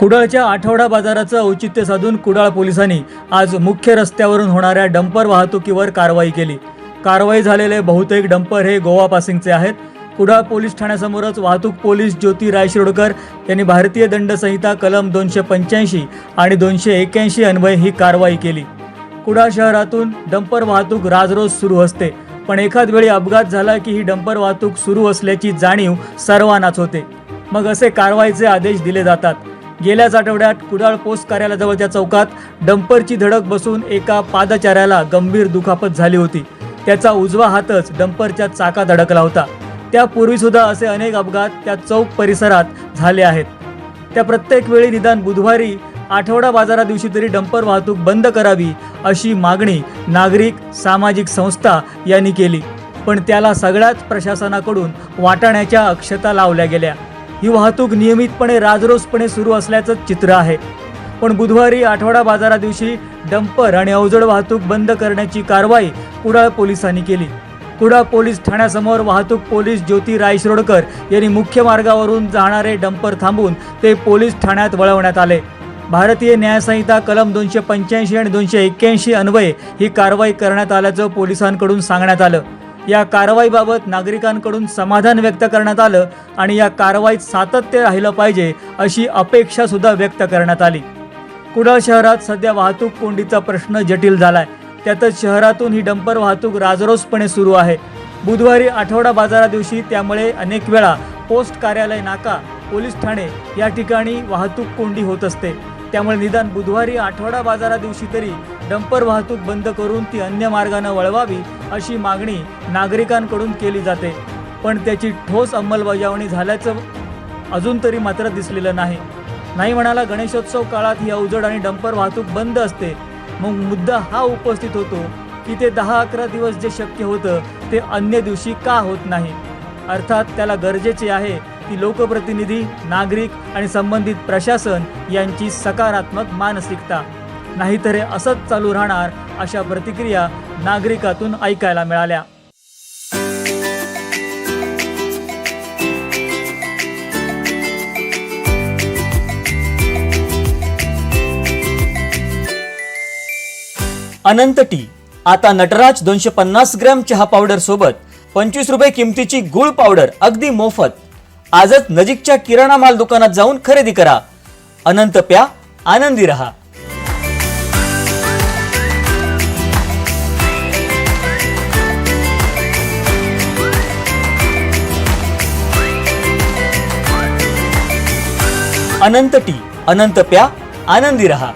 कुडाळच्या आठवडा बाजाराचं औचित्य साधून कुडाळ पोलिसांनी आज मुख्य रस्त्यावरून होणाऱ्या डंपर वाहतुकीवर कारवाई केली. कारवाई झालेले बहुतेक डंपर हे गोवा पासिंगचे आहेत. कुडाळ पोलीस ठाण्यासमोरच वाहतूक पोलीस ज्योती रायशिरोडकर यांनी भारतीय दंड संहिता कलम दोनशे पंच्याऐंशी आणि दोनशे एक्याऐंशी अन्वये ही कारवाई केली. कुडाळ शहरातून डंपर वाहतूक राजरोज सुरू असते. पण एखाद वेळी अपघात झाला की ही डंपर वाहतूक सुरू असल्याची जाणीव सर्वांनाच होते. मग असे कारवाईचे आदेश दिले जातात. गेल्याच आठवड्यात कुडाळ पोस्ट कार्यालयाजवळच्या चौकात डंपरची धडक बसून एका पादचाऱ्याला गंभीर दुखापत झाली होती. त्याचा उजवा हातच डंपरच्या चाकात अडकला होता. त्यापूर्वी सुद्धा असे अनेक अपघात त्या चौक परिसरात झाले आहेत. त्या प्रत्येक वेळी निदान बुधवारी आठवडा बाजारा दिवशी तरी डंपर वाहतूक बंद करावी अशी मागणी नागरिक सामाजिक संस्था यांनी केली. पण त्याला सगळ्याच प्रशासनाकडून वाटाण्याच्या अक्षता लावल्या गेल्या. ही वाहतूक नियमितपणे राजरोसपणे सुरू असल्याचं चित्र आहे. पण बुधवारी आठवडा बाजारा दिवशी डंपर आणि अवजड वाहतूक बंद करण्याची कारवाई कुडाळ पोलिसांनी केली. कुडाळ पोलीस ठाण्यासमोर वाहतूक पोलीस ज्योती रायशरोडकर यांनी मुख्य मार्गावरून जाणारे डंपर थांबून ते पोलीस ठाण्यात वळवण्यात आले. भारतीय न्यायसंहिता कलम दोनशे पंच्याऐंशी आणि दोनशे एक्क्याऐंशी अन्वये ही कारवाई करण्यात आल्याचं पोलिसांकडून सांगण्यात आलं. या कारवाईबाबत नागरिकांकडून समाधान व्यक्त करण्यात आलं आणि या कारवाईत सातत्य राहिलं पाहिजे अशी अपेक्षा सुद्धा व्यक्त करण्यात आली. कुडाळ शहरात सध्या वाहतूक कोंडीचा प्रश्न जटिल झालाय. त्यातच शहरातून ही डंपर वाहतूक राजरोसपणे सुरू आहे. बुधवारी आठवडा बाजारा दिवशी त्यामुळे अनेक वेळा पोस्ट कार्यालय नाका पोलीस ठाणे या ठिकाणी वाहतूक कोंडी होत असते. त्यामुळे निदान बुधवारी आठवडा बाजारा दिवशी तरी डंपर वाहतूक बंद करून ती अन्य मार्गानं वळवावी अशी मागणी नागरिकांकडून केली जाते. पण त्याची ठोस अंमलबजावणी झाल्याचं अजून तरी मात्र दिसलेलं नाही. नाही म्हणाला गणेशोत्सव काळात ही अवजड आणि डंपर वाहतूक बंद असते. मग मुद्दा हा उपस्थित होतो की ते दहा अकरा दिवस जे शक्य होतं ते अन्य दिवशी का होत नाही? अर्थात त्याला गरजेचे आहे की लोकप्रतिनिधी नागरिक आणि संबंधित प्रशासन यांची सकारात्मक मानसिकता. नाहीतर हे असंच चालू राहणार अशा प्रतिक्रिया नागरिकातून ऐकायला मिळाल्या. अनंत टी. आता नटराज दोनशे पन्नास ग्रॅम चहा पावडर सोबत पंचवीस रुपये किमतीची गुळ पावडर अगदी मोफत. आजच नजीकच्या किराणा माल दुकानात जाऊन खरेदी करा. अनंत प्या आनंदी रहा. अनंत टी अनंत प्या आनंदी रहा.